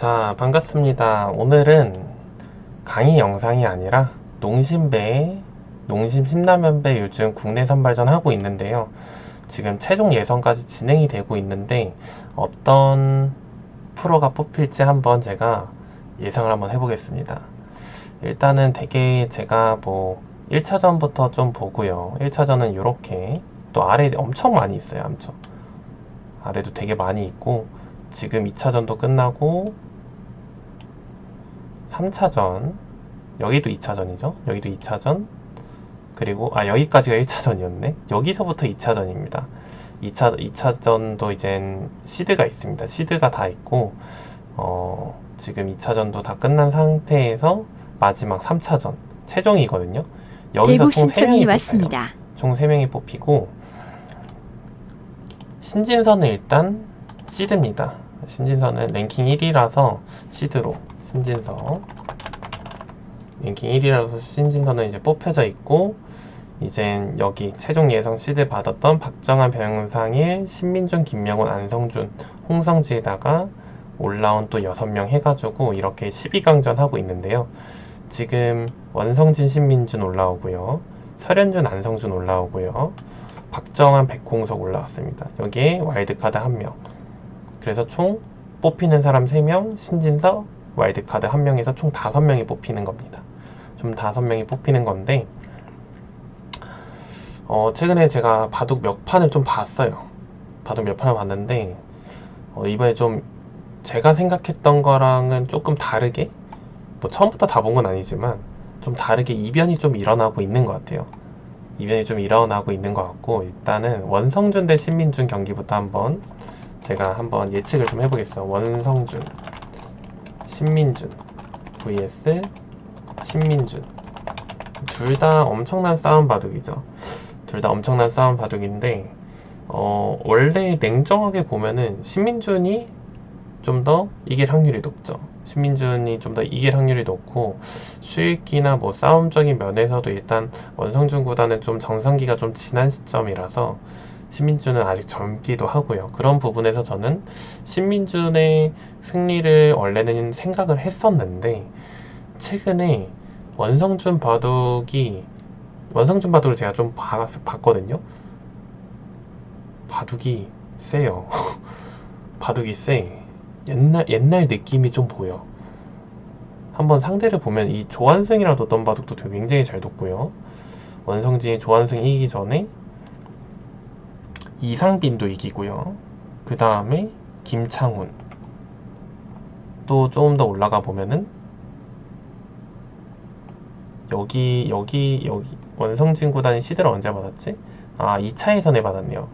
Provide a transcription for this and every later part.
자, 반갑습니다. 오늘은 강의 영상이 아니라 농심배, 농심 신라면배 요즘 국내 선발전 하고 있는데요. 지금 최종 예선까지 진행이 되고 있는데 어떤 프로가 뽑힐지 한번 제가 예상을 한번 해보겠습니다. 일단은 되게 제가 뭐 1차전부터 좀 보고요. 1차전은 이렇게 또 아래 엄청 많이 있어요. 엄청. 아래도 되게 많이 있고 지금 2차전도 끝나고 3차전 여기도 2차전이죠? 여기도 2차전 그리고 아 여기까지가 1차전이었네. 여기서부터 2차전입니다. 2차, 2차전도 이젠 시드가 있습니다. 시드가 다 있고 어, 지금 2차전도 다 끝난 상태에서 마지막 3차전 최종이거든요. 여기서 총 신청이 3명이 왔습니다. 총 3명이 뽑히고 신진서는 일단 시드입니다. 신진서는 랭킹 1위라서 시드로 신진서 랭킹 1위라서 신진서는 이제 뽑혀져 있고 이젠 여기 최종 예상 시드 받았던 박정환, 변상일, 신민준, 김명훈, 안성준, 홍성지에다가 올라온 또 6명 해가지고 이렇게 12강전 하고 있는데요. 지금 원성진, 신민준 올라오고요. 설현준, 안성준 올라오고요. 박정환, 백홍석 올라왔습니다. 여기에 와일드카드 1명. 그래서 총 뽑히는 사람 3명, 신진서, 와일드카드 1명에서 총 5명이 뽑히는 겁니다. 좀 5명이 뽑히는 건데, 어, 최근에 제가 바둑 몇 판을 좀 봤어요. 바둑 몇 판을 봤는데, 어, 이번에 좀 제가 생각했던 거랑은 조금 다르게, 뭐 처음부터 다 본 건 아니지만, 좀 다르게 이변이 좀 일어나고 있는 것 같아요. 이변이 좀 일어나고 있는 것 같고 일단은 원성준 대 신민준 경기부터 한번 제가 한번 예측을 좀 해보겠어요. 원성준, 신민준 vs 신민준 둘 다 엄청난 싸움 바둑이죠. 둘 다 엄청난 싸움 바둑인데 어, 원래 냉정하게 보면은 신민준이 좀 더 이길 확률이 높죠. 신민준이 좀 더 이길 확률이 높고 수익기나 뭐 싸움적인 면에서도 일단 원성준 구단은 좀 정상기가 좀 지난 시점이라서 신민준은 아직 젊기도 하고요. 그런 부분에서 저는 신민준의 승리를 원래는 생각을 했었는데 최근에 원성준 바둑이 원성준 바둑을 제가 좀 봐- 봤거든요. 바둑이 세요. 바둑이 세. 옛날 옛날 느낌이 좀 보여. 한번 상대를 보면 이 조한승이랑 뒀던 바둑도 되게 굉장히 잘 뒀고요. 원성진이 조한승 이기기 전에 이상빈도 이기고요. 그 다음에 김창훈 또 조금 더 올라가 보면은 여기 여기 여기 원성진 구단이 시드를 언제 받았지? 아 2차 예선에 받았네요.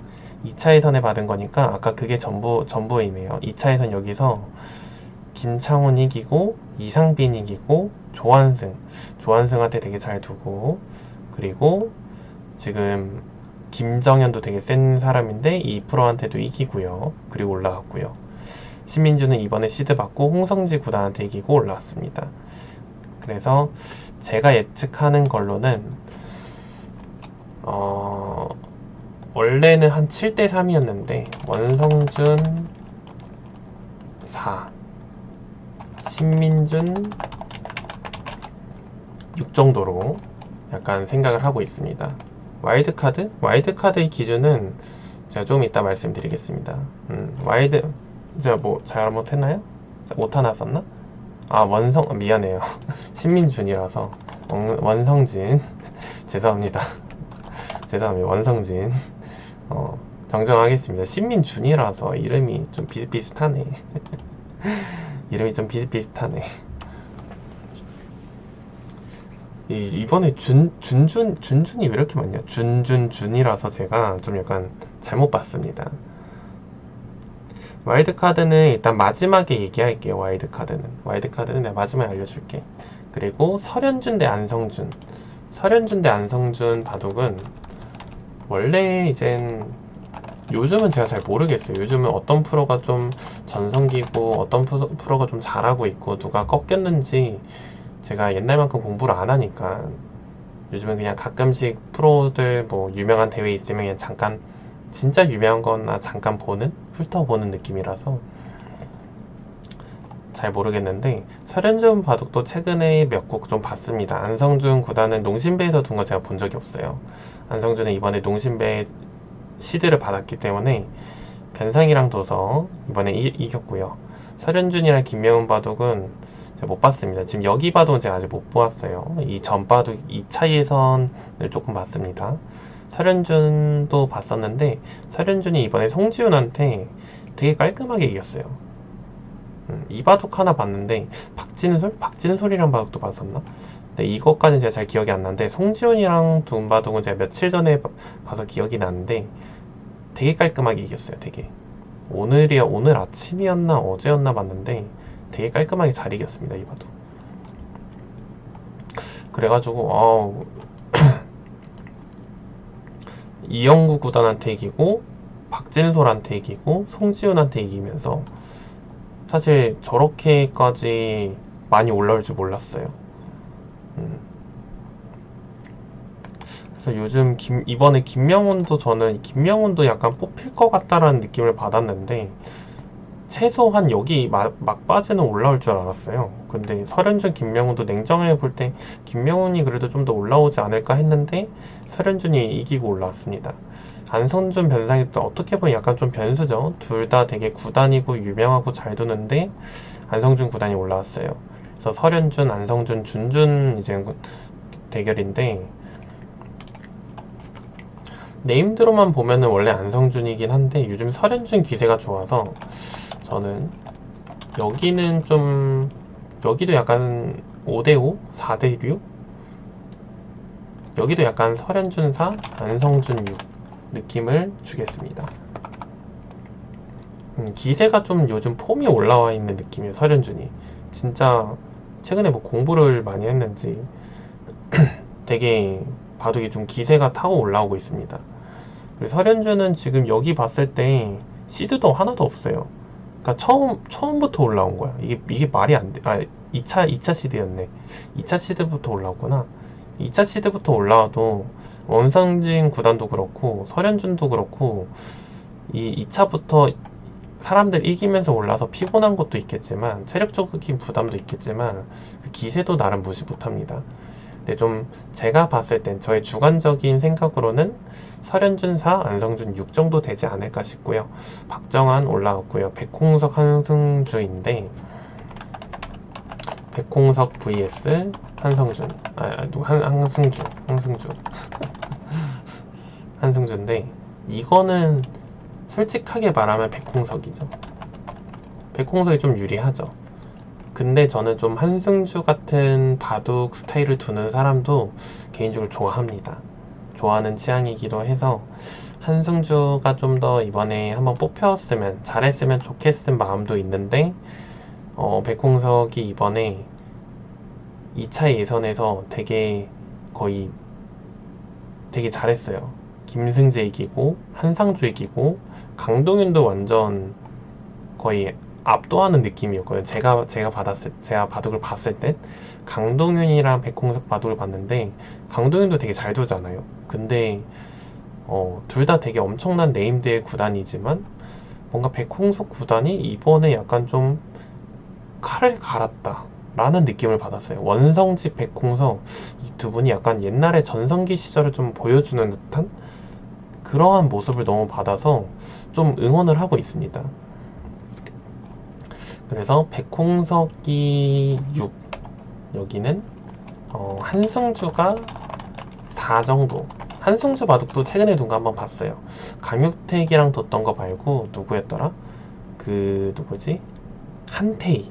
2차 예선에 받은 거니까 아까 그게 전부 전부이네요. 2차 예선 여기서 김창훈 이기고 이상빈 이기고 조한승 조한승한테 되게 잘 두고 그리고 지금 김정현도 되게 센 사람인데 이 프로한테도 이기고요. 그리고 올라왔고요. 신민주는 이번에 시드 받고 홍성지 구단한테 이기고 올라왔습니다. 그래서 제가 예측하는 걸로는 어 원래는 한 7대 3이었는데 원성준 4 신민준 6 정도로 약간 생각을 하고 있습니다. 와일드카드? 와일드카드의 기준은 제가 좀 이따 말씀드리겠습니다. 음, 와일드, 제가 뭐 잘못했나요? 자, 오타 났었나? 아, 원성, 아, 미안해요. 신민준이라서. 원, 원성진. 죄송합니다. 죄송합니다. 원성진. 어, 정정하겠습니다. 신민준이라서 이름이 좀 비슷비슷하네. 이름이 좀 비슷비슷하네. 이, 이번에 준, 준준, 준준이 왜 이렇게 많냐? 준준준이라서 제가 좀 약간 잘못 봤습니다. 와일드카드는 일단 마지막에 얘기할게요, 와일드카드는. 와일드카드는 내가 마지막에 알려줄게. 그리고 설현준 대 안성준. 설현준 대 안성준 바둑은 원래 이젠 요즘은 제가 잘 모르겠어요. 요즘은 어떤 프로가 좀 전성기고 어떤 프로, 프로가 좀 잘하고 있고 누가 꺾였는지 제가 옛날만큼 공부를 안 하니까 요즘은 그냥 가끔씩 프로들 뭐 유명한 대회 있으면 그냥 잠깐 진짜 유명한 거나 잠깐 보는 훑어보는 느낌이라서 잘 모르겠는데 설현준 바둑도 최근에 몇 곡 좀 봤습니다. 안성준 구단은 농심배에서 둔 거 제가 본 적이 없어요. 안성준은 이번에 농심배 시드를 받았기 때문에 변상이랑 둬서 이번에 이, 겼고요 설현준이랑 김명훈 바둑은 제가 못 봤습니다. 지금 여기 바둑은 제가 아직 못 보았어요. 이 전 바둑 2차 예선을 조금 봤습니다. 설현준도 봤었는데 설현준이 이번에 송지훈한테 되게 깔끔하게 이겼어요. 음, 이 바둑 하나 봤는데 박진솔? 박진솔이랑 바둑도 봤었나? 근데 이것까지는 제가 잘 기억이 안 나는데 송지훈이랑 둔 바둑은 제가 며칠 전에 봐- 봐서 기억이 나는데 되게 깔끔하게 이겼어요. 되게 오늘이야 오늘 아침이었나 어제였나 봤는데 되게 깔끔하게 잘 이겼습니다. 이 바둑. 그래가지고 어우 이영구 구단한테 이기고 박진솔한테 이기고 송지훈한테 이기면서 사실 저렇게까지 많이 올라올 줄 몰랐어요. 음. 그래서 요즘 김- 이번에 김명훈도 저는 김명훈도 약간 뽑힐 것 같다라는 느낌을 받았는데 최소한 여기 막, 막바지는 올라올 줄 알았어요. 근데 설현준, 김명훈도 냉정하게 볼 때 김명훈이 그래도 좀 더 올라오지 않을까 했는데 설현준이 이기고 올라왔습니다. 안성준, 변상이 또 어떻게 보면 약간 좀 변수죠. 둘 다 되게 구단이고 유명하고 잘 두는데 안성준 구단이 올라왔어요. 그래서 설현준, 안성준, 준준 이제 그 대결인데 네임드로만 보면은 원래 안성준이긴 한데 요즘 설현준 기세가 좋아서 저는 여기는 좀 여기도 약간 5대5, 4대6 여기도 약간 설현준 4, 안성준 6 느낌을 주겠습니다. 음, 기세가 좀 요즘 폼이 올라와 있는 느낌이에요, 설현준이. 진짜 최근에 뭐 공부를 많이 했는지 되게 바둑이 좀 기세가 타고 올라오고 있습니다. 설현준은 지금 여기 봤을 때 시드도 하나도 없어요. 그러니까 처음 처음부터 올라온 거야. 이게 이게 말이 안 돼. 아, 2차 2차 시드였네. 2차 시드부터 올라왔구나. 2차 시드부터 올라와도 원상진 구단도 그렇고 설현준도 그렇고 이 2차부터 사람들 이기면서 올라서 피곤한 것도 있겠지만 체력적인 부담도 있겠지만 그 기세도 나름 무시 못합니다. 근데 좀 제가 봤을 땐 저의 주관적인 생각으로는 설현준 4, 안성준 6 정도 되지 않을까 싶고요. 박정환 올라왔고요. 백홍석, 한승주인데 백홍석 vs 한성준 아, 한, 한승주 한승주 한승주인데 이거는 솔직하게 말하면 백홍석이죠. 백홍석이 좀 유리하죠. 근데 저는 좀 한승주 같은 바둑 스타일을 두는 사람도 개인적으로 좋아합니다. 좋아하는 취향이기도 해서 한승주가 좀 더 이번에 한번 뽑혔으면 잘했으면 좋겠은 마음도 있는데 어, 백홍석이 이번에 2차 예선에서 되게 거의 되게 잘했어요. 김승재 이기고 한상주 이기고 강동윤도 완전 거의 압도하는 느낌이었거든요. 제가 제가 받았을 제가 바둑을 봤을 땐 강동윤이랑 백홍석 바둑을 봤는데 강동윤도 되게 잘 두잖아요. 근데 어, 둘 다 되게 엄청난 네임드의 구단이지만 뭔가 백홍석 구단이 이번에 약간 좀 칼을 갈았다. 라는 느낌을 받았어요. 원성지 백홍석 이 두 분이 약간 옛날에 전성기 시절을 좀 보여주는 듯한 그러한 모습을 너무 받아서 좀 응원을 하고 있습니다. 그래서 백홍석이 6 여기는 어, 한승주가 4 정도. 한승주 바둑도 최근에 둔거 한번 봤어요. 강육택이랑 뒀던 거 말고 누구였더라? 그 누구지? 한태희.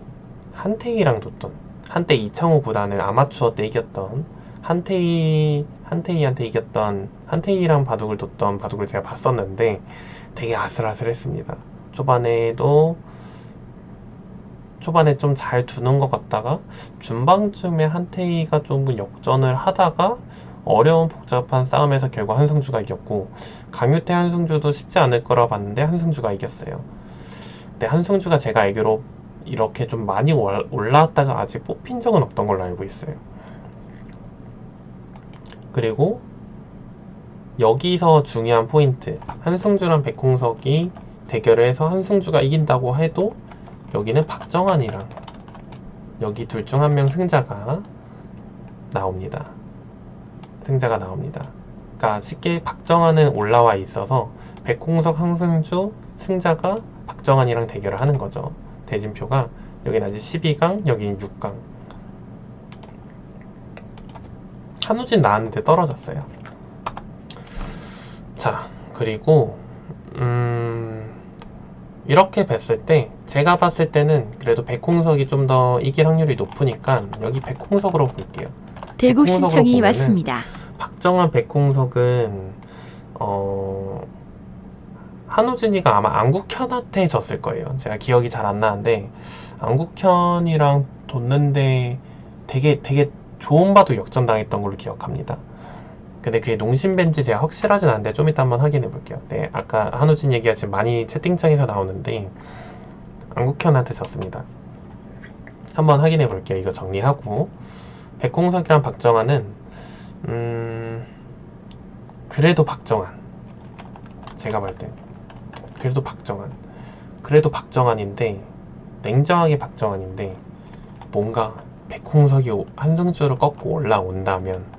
한태희랑 뒀던. 한때 이창호 구단을 아마추어 때 이겼던. 한태희 한태희한테 이겼던 한태희랑 바둑을 뒀던 바둑을 제가 봤었는데 되게 아슬아슬했습니다. 초반에도 초반에 좀 잘 두는 것 같다가 중반쯤에 한태희가 조금 역전을 하다가 어려운 복잡한 싸움에서 결국 한승주가 이겼고 강유태 한승주도 쉽지 않을 거라 봤는데 한승주가 이겼어요. 근데 한승주가 제가 알기로 이렇게 좀 많이 올- 올라왔다가 아직 뽑힌 적은 없던 걸로 알고 있어요. 그리고 여기서 중요한 포인트 한승주랑 백홍석이 대결을 해서 한승주가 이긴다고 해도 여기는 박정환이랑 여기 둘 중 한 명 승자가 나옵니다. 승자가 나옵니다. 그러니까 쉽게 박정환은 올라와 있어서 백홍석, 황승주 승자가 박정환이랑 대결을 하는 거죠. 대진표가 여기는 아직 12강, 여기는 6강. 한우진 나왔는데 떨어졌어요. 자, 그리고 음, 이렇게 뵀을 때 제가 봤을 때는 그래도 백홍석이 좀 더 이길 확률이 높으니까 여기 백홍석으로 볼게요. 대국 백홍석으로 신청이 보면은 왔습니다. 박정환 백홍석은 어 한우진이가 아마 안국현한테 졌을 거예요. 제가 기억이 잘 안 나는데 안국현이랑 뒀는데 되게 되게 좋은 바도 역전당했던 걸로 기억합니다. 근데 그게 농심벤지 제가 확실하진 않은데 좀 이따 한번 확인해 볼게요. 네, 아까 한우진 얘기가 지금 많이 채팅창에서 나오는데 안국현한테 졌습니다. 한번 확인해 볼게요. 이거 정리하고 백홍석이랑 박정환은 음 그래도 박정환 제가 볼 때 그래도 박정환 그래도 박정환인데 냉정하게 박정환인데 뭔가 백홍석이 오- 한승주를 꺾고 올라온다면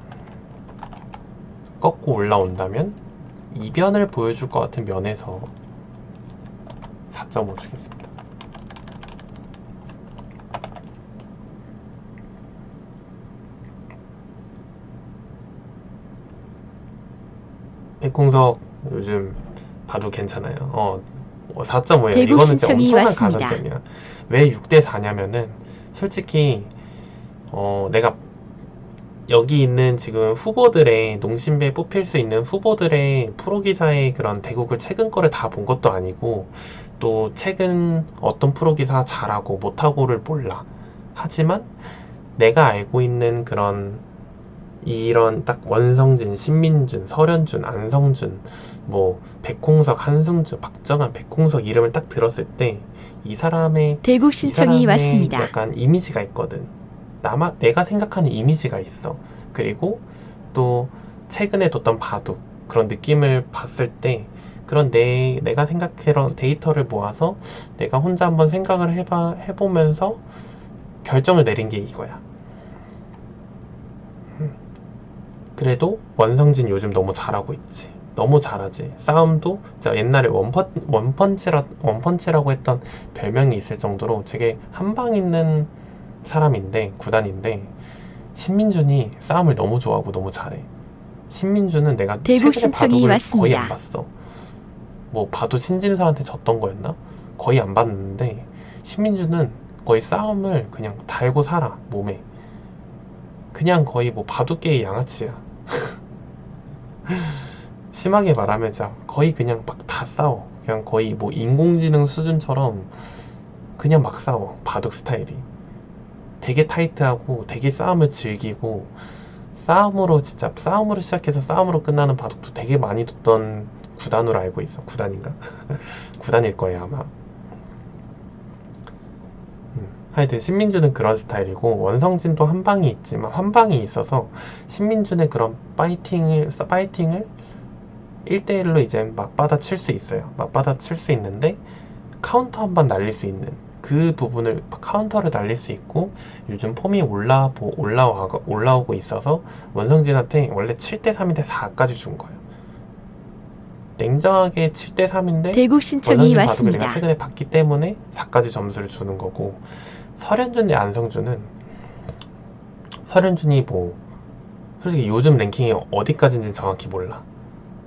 꺾고 올라온다면 이변을 보여줄 것 같은 면에서 4.5 주겠습니다. 백홍석 요즘 봐도 괜찮아요. 어, 4.5예요. 대국 이거는 진짜 엄청난 왔습니다. 가산점이야. 왜 6대 4냐면은 솔직히 어, 내가 여기 있는 지금 후보들의 농심배 뽑힐 수 있는 후보들의 프로기사의 그런 대국을 최근 거를 다 본 것도 아니고 또 최근 어떤 프로기사 잘하고 못하고를 몰라. 하지만 내가 알고 있는 그런 이런 딱 원성진, 신민준, 설현준, 안성준, 뭐 백홍석, 한승주, 박정환, 백홍석 이름을 딱 들었을 때 이 사람의 대국 이 신청이 사람의 왔습니다. 약간 이미지가 있거든. 나마 내가 생각하는 이미지가 있어. 그리고 또 최근에 뒀던 바둑 그런 느낌을 봤을 때 그런 내 내가 생각해런 데이터를 모아서 내가 혼자 한번 생각을 해봐 해보면서 결정을 내린 게 이거야. 음. 그래도 원성진 요즘 너무 잘하고 있지. 너무 잘하지. 싸움도 진짜 옛날에 원펀, 원펀치라, 원펀치라고 했던 별명이 있을 정도로 되게 한방 있는 사람인데, 구단인데, 신민준이 싸움을 너무 좋아하고 너무 잘해. 신민준은 내가 대국 최근에 신청이 바둑을 왔습니다. 거의 안 봤어. 뭐 봐도 신진서한테 졌던 거였나? 거의 안 봤는데 신민준은 거의 싸움을 그냥 달고 살아 몸에. 그냥 거의 뭐 바둑계의 양아치야. 심하게 말하면 진짜 거의 그냥 막 다 싸워. 그냥 거의 뭐 인공지능 수준처럼 그냥 막 싸워. 바둑 스타일이. 되게 타이트하고 되게 싸움을 즐기고 싸움으로 진짜 싸움으로 시작해서 싸움으로 끝나는 바둑도 되게 많이 뒀던 구단으로 알고 있어. 구단인가? 구단일 거예요, 아마. 음, 하여튼 신민준은 그런 스타일이고 원성진도 한 방이 있지만 한 방이 있어서 신민준의 그런 파이팅을 파이팅을 1대1로 이제 맞받아 칠 수 있어요. 맞받아 칠 수 있는데 카운터 한 번 날릴 수 있는 그 부분을 카운터를 날릴 수 있고 요즘 폼이 올라 올라와 올라오고 있어서 원성진한테 원래 7대 3인데 4까지 준 거예요. 냉정하게 7대 3인데 대국 신청이 왔습니다. 최근에 봤기 때문에 4까지 점수를 주는 거고 설현준 대 안성준은 설현준이 뭐 솔직히 요즘 랭킹이 어디까지인지 정확히 몰라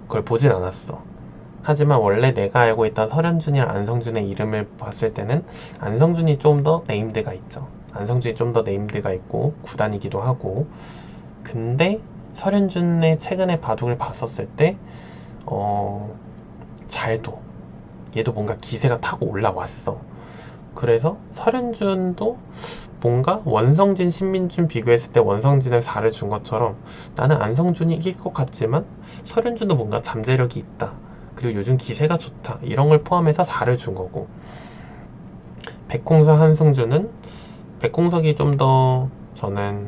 그걸 보진 않았어 하지만 원래 내가 알고 있던 설현준이랑 안성준의 이름을 봤을 때는 안성준이 좀 더 네임드가 있죠 안성준이 좀 더 네임드가 있고 구단이기도 하고 근데 설현준의 최근에 바둑을 봤었을 때 어, 잘도 얘도 뭔가 기세가 타고 올라왔어. 그래서 설현준도 뭔가 원성진, 신민준 비교했을 때 원성진을 4를 준 것처럼 나는 안성준이 이길 것 같지만 설현준도 뭔가 잠재력이 있다. 그리고 요즘 기세가 좋다. 이런 걸 포함해서 4를 준 거고 백홍석, 한승준은 백홍석이 좀 더 저는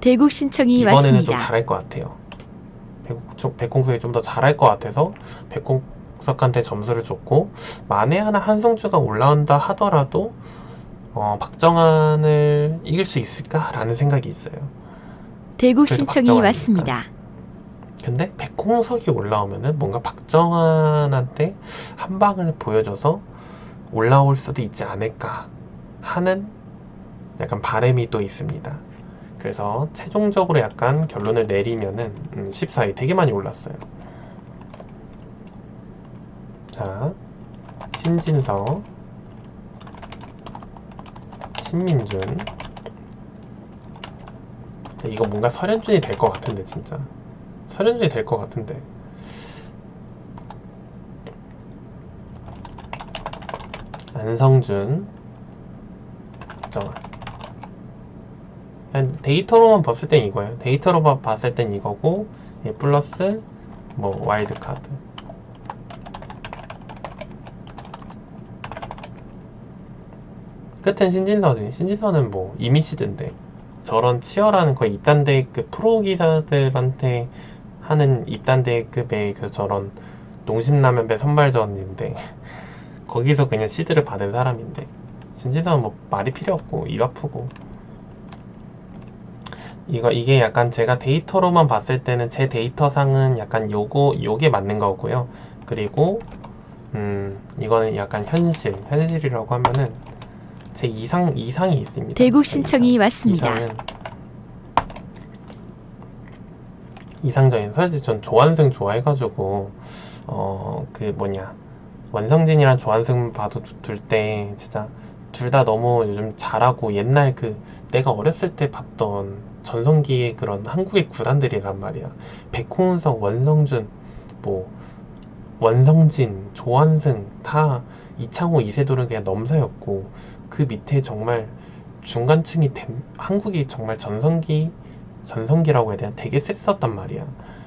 대국 신청이 이번에는 좀 왔습니다. 잘할 것 같아요. 백, 백홍석이 좀 더 잘할 것 같아서 백홍석한테 점수를 줬고 만에 하나 한성주가 올라온다 하더라도 어, 박정환을 이길 수 있을까라는 생각이 있어요. 대국 신청이. 왔습니다. 근데 백홍석이 올라오면은 뭔가 박정환한테 한 방을 보여줘서 올라올 수도 있지 않을까 하는 약간 바람이 또 있습니다. 그래서 최종적으로 약간 결론을 내리면은 음, 14위 되게 많이 올랐어요. 자, 신진서, 신민준. 이거 뭔가 설현준이 될 것 같은데 진짜. 설현준이 될 것 같은데. 안성준. 그냥 데이터로만 봤을 땐 이거예요. 데이터로만 봤을 땐 이거고, 얘 플러스 뭐 와일드 카드. 끝은 신진서지. 신진서는 뭐 이미시드인데 저런 치열한 거의 이단 대급 프로 기사들한테 하는 이단 대급의 그 저런 농심라면배 선발전인데 거기서 그냥 시드를 받은 사람인데 신진서는 뭐 말이 필요 없고 입 아프고 이거 이게 약간 제가 데이터로만 봤을 때는 제 데이터상은 약간 요거 요게 맞는 거고요. 그리고 음 이거는 약간 현실 현실이라고 하면은 제 이상 이상이 있습니다. 대국 제 신청이. 왔습니다. 이상적인 사실 전 조한승 좋아해가지고 어 그 뭐냐 원성진이랑 조한승 봐도 둘 때 진짜 둘 다 너무 요즘 잘하고 옛날 그 내가 어렸을 때 봤던 전성기의 그런 한국의 구단들이란 말이야. 백홍석, 원성준, 뭐 원성진, 조한승 다 이창호, 이세돌은 그냥 넘사였고 그 밑에 정말 중간층이 된- 한국이 정말 전성기 전성기라고 해야 되나 되게 셌었단 말이야.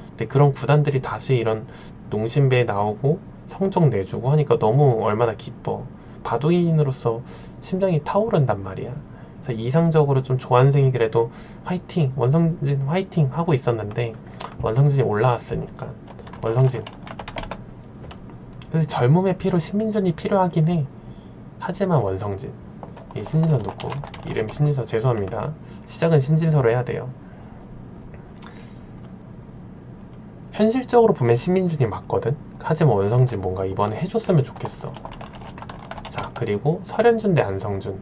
근데 그런 구단들이 다시 이런 농심배에 나오고 성적 내주고 하니까 너무 얼마나 기뻐. 바둑인으로서 심장이 타오른단 말이야. 그래서 이상적으로 좀 조한생이 그래도 화이팅, 원성진 화이팅 하고 있었는데 원성진이 올라왔으니까 원성진. 그 젊음의 피로 신민준이 필요하긴 해. 하지만 원성진. 이 신진서 놓고 이름 신진서 죄송합니다. 시작은 신진서로 해야 돼요. 현실적으로 보면 신민준이 맞거든. 하지만 원성진 뭔가 이번에 해줬으면 좋겠어. 자 그리고 설현준 대 안성준.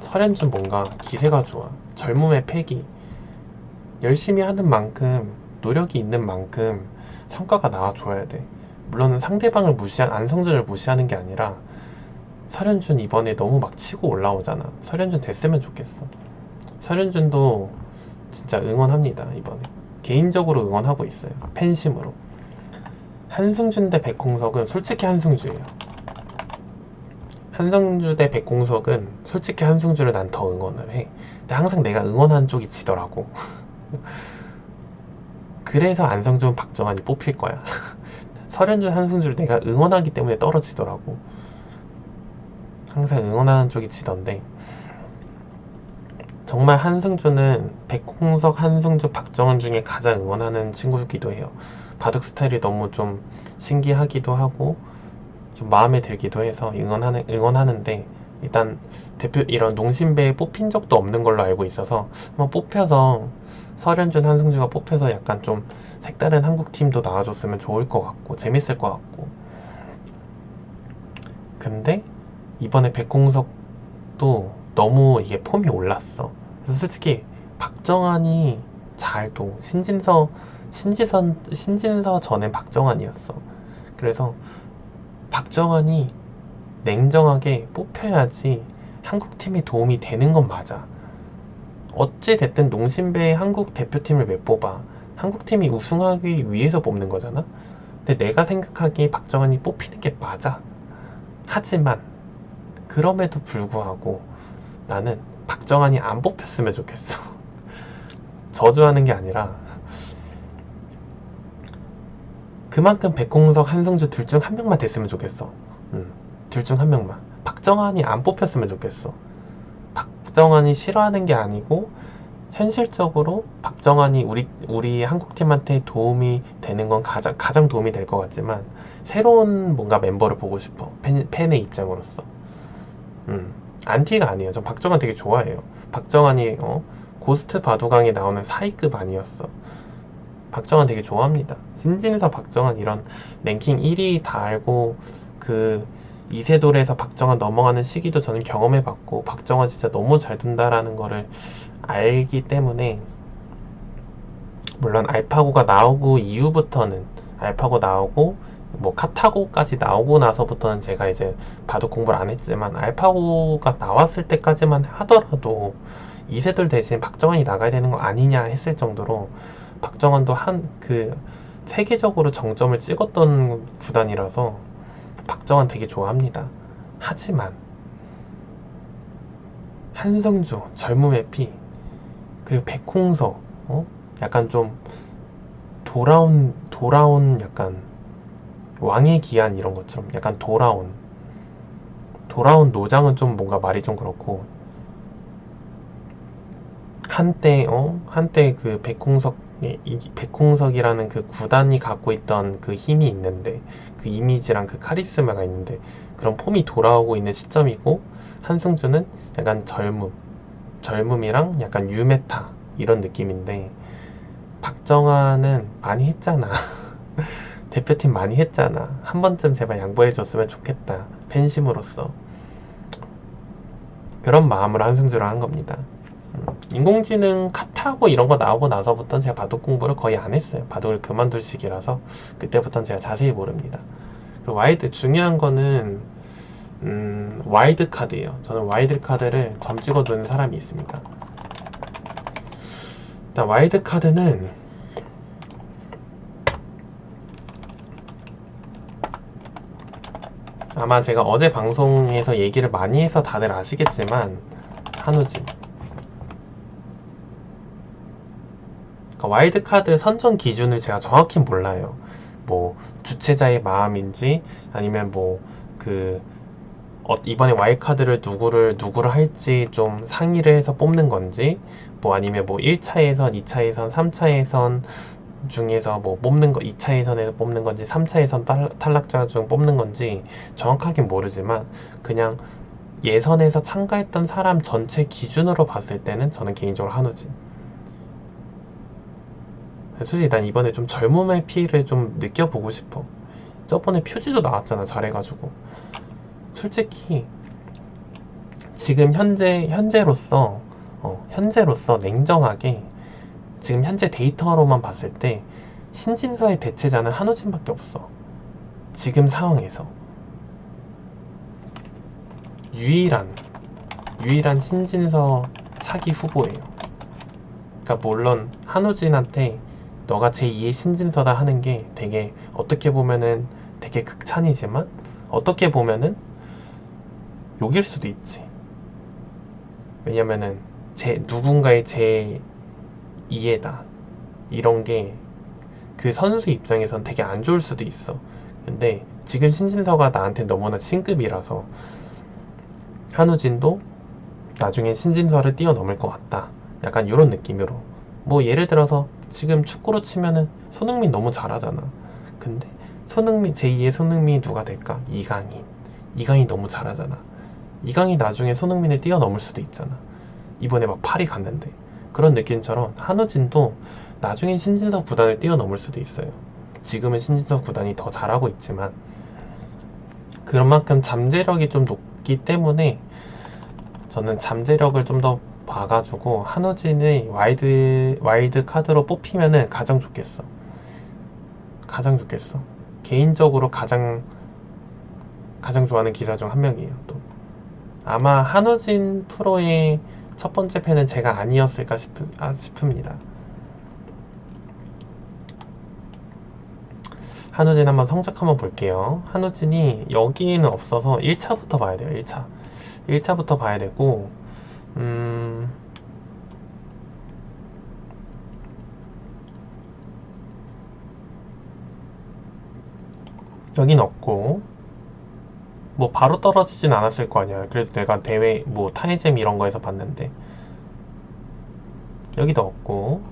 설현준 뭔가 기세가 좋아. 젊음의 패기. 열심히 하는 만큼 노력이 있는 만큼 성과가 나와줘야 돼. 물론 상대방을 무시한 안성준을 무시하는 게 아니라 설현준 이번에 너무 막 치고 올라오잖아. 설현준 됐으면 좋겠어. 설현준도 진짜 응원합니다, 이번에. 개인적으로 응원하고 있어요. 팬심으로. 한승준 대 백홍석은 솔직히 한승주예요. 한승주 대 백홍석은 솔직히 한승주를 난 더 응원을 해. 근데 항상 내가 응원하는 쪽이 지더라고. 그래서 안성준, 박정환이 뽑힐 거야. 설현준, 한승주를 내가 응원하기 때문에 떨어지더라고. 항상 응원하는 쪽이 지던데 정말 한승주는 백홍석, 한승주, 박정환 중에 가장 응원하는 친구이기도 해요. 바둑 스타일이 너무 좀 신기하기도 하고 좀 마음에 들기도 해서 응원하는 응원하는데 일단 대표 이런 농심배에 뽑힌 적도 없는 걸로 알고 있어서 한번 뽑혀서 설현준, 한승주가 뽑혀서 약간 좀 색다른 한국 팀도 나와줬으면 좋을 것 같고 재밌을 것 같고 근데 이번에 백홍석도 너무 이게 폼이 올랐어. 그래서 솔직히 박정환이 잘도 신진서 신지선 신진서 전엔 박정환이었어. 그래서 박정환이 냉정하게 뽑혀야지 한국 팀에 도움이 되는 건 맞아. 어찌 됐든 농심배의 한국 대표팀을 왜 뽑아? 한국 팀이 우승하기 위해서 뽑는 거잖아. 근데 내가 생각하기에 박정환이 뽑히는 게 맞아. 하지만 그럼에도 불구하고 나는 박정환이 안 뽑혔으면 좋겠어. 저주하는 게 아니라 그만큼 백홍석, 한승주 둘 중 한 명만 됐으면 좋겠어. 음, 둘중 한 명만. 박정환이 안 뽑혔으면 좋겠어. 박정환이 싫어하는 게 아니고 현실적으로 박정환이 우리 우리 한국 팀한테 도움이 되는 건 가장 가장 도움이 될 것 같지만 새로운 뭔가 멤버를 보고 싶어 팬, 팬의 입장으로서. 음 안티가 아니에요. 전 박정환 되게 좋아해요. 박정환이 어? 고스트 바둑왕에 나오는 사이급 아니었어. 박정환 되게 좋아합니다. 신진서 박정환 이런 랭킹 1위 다 알고 그 이세돌에서 박정환 넘어가는 시기도 저는 경험해봤고 박정환 진짜 너무 잘 둔다라는 거를 알기 때문에 물론 알파고가 나오고 이후부터는 알파고 나오고 뭐 카타고까지 나오고 나서부터는 제가 이제 바둑 공부를 안 했지만 알파고가 나왔을 때까지만 하더라도 이세돌 대신 박정환이 나가야 되는 거 아니냐 했을 정도로 박정환도 한 그 세계적으로 정점을 찍었던 구단이라서 박정환 되게 좋아합니다. 하지만 한성주 젊음의 피 그리고 백홍석 어? 약간 좀 돌아온 돌아온 약간 왕의 기한 이런 것처럼 약간 돌아온 돌아온 노장은 좀 뭔가 말이 좀 그렇고 한때 어? 한때 그 백홍석 이 백홍석이라는 그 구단이 갖고 있던 그 힘이 있는데 그 이미지랑 그 카리스마가 있는데 그런 폼이 돌아오고 있는 시점이고 한승주는 약간 젊음 젊음이랑 약간 유메타 이런 느낌인데 박정환은 많이 했잖아 대표팀 많이 했잖아 한 번쯤 제발 양보해줬으면 좋겠다 팬심으로서 그런 마음으로 한승주를 한 겁니다 음, 인공지능 카타고 이런 거 나오고 나서부터는 제가 바둑 공부를 거의 안 했어요. 바둑을 그만둘 시기라서 그때부터는 제가 자세히 모릅니다. 그리고 와이드 중요한 거는 음, 와이드 카드예요. 저는 와이드 카드를 점 찍어 두는 사람이 있습니다. 일단 와이드 카드는 아마 제가 어제 방송에서 얘기를 많이 해서 다들 아시겠지만 한우진 그러니까 와일드카드 선정 기준을 제가 정확히 몰라요. 뭐 주최자의 마음인지 아니면 뭐그 이번에 와일드카드를 누구를 누구를 할지 좀 상의를 해서 뽑는 건지 뭐 아니면 뭐 1차 예선, 2차 예선, 3차 예선 중에서 뭐 뽑는 거 2차 예선에서 뽑는 건지 3차 예선 탈, 탈락자 중 뽑는 건지 정확하게 모르지만 그냥 예선에서 참가했던 사람 전체 기준으로 봤을 때는 저는 개인적으로 한우진 솔직히 난 이번에 좀 젊음의 피를 좀 느껴보고 싶어. 저번에 표지도 나왔잖아, 잘해가지고. 솔직히, 지금 현재, 현재로서, 어, 현재로서 냉정하게, 지금 현재 데이터로만 봤을 때, 신진서의 대체자는 한우진밖에 없어. 지금 상황에서. 유일한, 유일한 신진서 차기 후보예요. 그러니까 물론 한우진한테 너가 제2의 신진서다 하는 게 되게 어떻게 보면은 되게 극찬이지만 어떻게 보면은 욕일 수도 있지. 왜냐면은 제 누군가의 제 2애다 이런 게 그 선수 입장에선 되게 안 좋을 수도 있어. 근데 지금 신진서가 나한테 너무나 신급이라서 한우진도 나중에 신진서를 뛰어넘을 것 같다. 약간 이런 느낌으로. 뭐 예를 들어서 지금 축구로 치면은 손흥민 너무 잘하잖아. 근데 손흥민 제2의 손흥민이 누가 될까? 이강인. 이강인 너무 잘하잖아. 이강인 나중에 손흥민을 뛰어넘을 수도 있잖아. 이번에 막 파리 갔는데 그런 느낌처럼 한우진도 나중에 신진서 구단을 뛰어넘을 수도 있어요. 지금은 신진서 구단이 더 잘하고 있지만 그런 만큼 잠재력이 좀 높기 때문에 저는 잠재력을 좀 더 봐가지고 한우진의 와이드 와이드 카드로 뽑히면은 가장 좋겠어. 가장 좋겠어. 개인적으로 가장 가장 좋아하는 기사 중 한 명이에요. 또 아마 한우진 프로의 첫 번째 팬은 제가 아니었을까 싶, 아, 싶습니다. 한우진 한번 성적 한번 볼게요. 한우진이 여기에는 없어서 1차부터 봐야 돼요. 1차. 1차부터 봐야 되고 음... 여긴 없고 뭐 바로 떨어지진 않았을 거 아니야. 그래도 내가 대회 뭐 타이잼 이런 거에서 봤는데. 여기도 없고.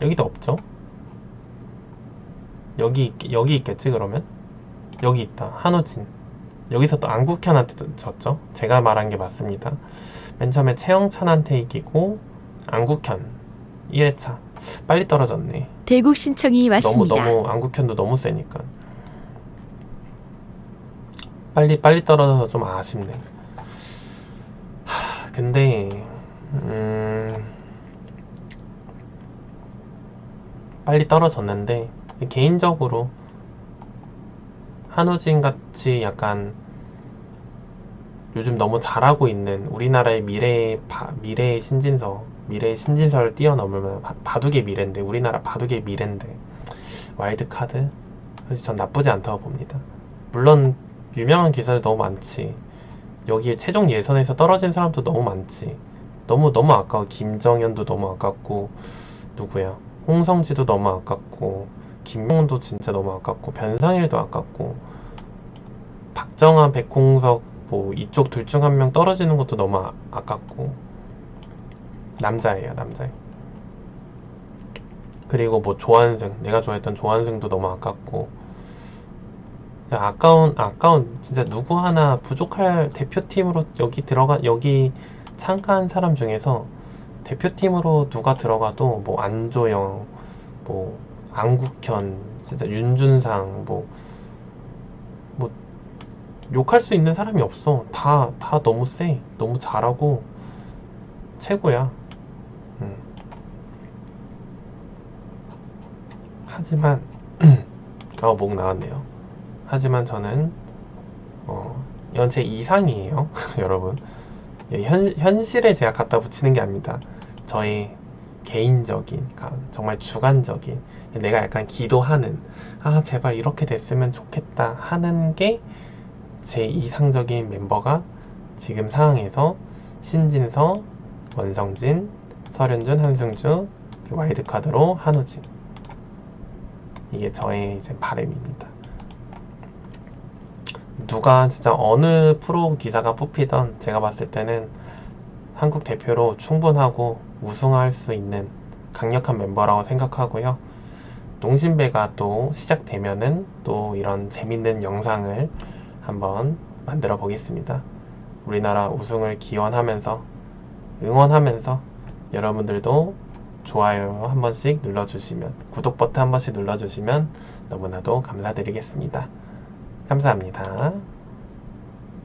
여기도 없죠? 여기 있- 여기 있겠지 그러면? 여기 있다. 한우진. 여기서 또 안국현한테 도 졌죠? 제가 말한 게 맞습니다. 맨 처음에 최영찬한테 이기고 안국현 1회차 빨리 떨어졌네 대국 신청이 너무 왔습니다. 너무 안국현도 너무 세니까 빨리 빨리 떨어져서 좀 아쉽네. 하, 근데 음 빨리 떨어졌는데 개인적으로 한우진 같이 약간 요즘 너무 잘하고 있는 우리나라의 미래의 바- 미래의 신진서 미래의 신진서를 뛰어넘으면 바, 바둑의 미래인데 우리나라 바둑의 미래인데 와일드 카드 사실 전 나쁘지 않다고 봅니다. 물론 유명한 기사들 너무 많지. 여기 최종 예선에서 떨어진 사람도 너무 많지. 너무 너무 아까워. 김정현도 너무 아깝고 누구야? 홍성지도 너무 아깝고 김용도 진짜 너무 아깝고 변상일도 아깝고 박정환, 백홍석 뭐 이쪽 둘 중 한 명 떨어지는 것도 너무 아, 아깝고 남자예요 남자. 그리고 뭐 조한승 내가 좋아했던 조한승도 너무 아깝고. 아까운 아까운 진짜 누구 하나 부족할 대표팀으로 여기 들어가 여기 참가한 사람 중에서 대표팀으로 누가 들어가도 뭐 안조영 뭐 안국현 진짜 윤준상 뭐뭐 욕할 수 있는 사람이 없어. 다 다 너무 세 너무 잘하고 최고야 음. 하지만 어, 목 나왔네요. 하지만 저는 어, 제 이상이에요, 여러분. 예, 현, 현실에 제가 갖다 붙이는 게 아닙니다. 저의 개인적인, 가- 정말 주관적인, 내가 약간 기도하는, 아, 제발 이렇게 됐으면 좋겠다 하는 게 제 이상적인 멤버가 지금 상황에서 신진서, 원성진, 설현준, 한승주, 그리고 와일드카드로 한우진. 이게 저의 이제 바람입니다. 누가 진짜 어느 프로 기사가 뽑히던 제가 봤을 때는 한국 대표로 충분하고 우승할 수 있는 강력한 멤버라고 생각하고요. 농심배가 또 시작되면은 또 이런 재밌는 영상을 한번 만들어 보겠습니다. 우리나라 우승을 기원하면서 응원하면서 여러분들도 좋아요 한 번씩 눌러주시면 구독 버튼 한 번씩 눌러주시면 너무나도 감사드리겠습니다. 감사합니다.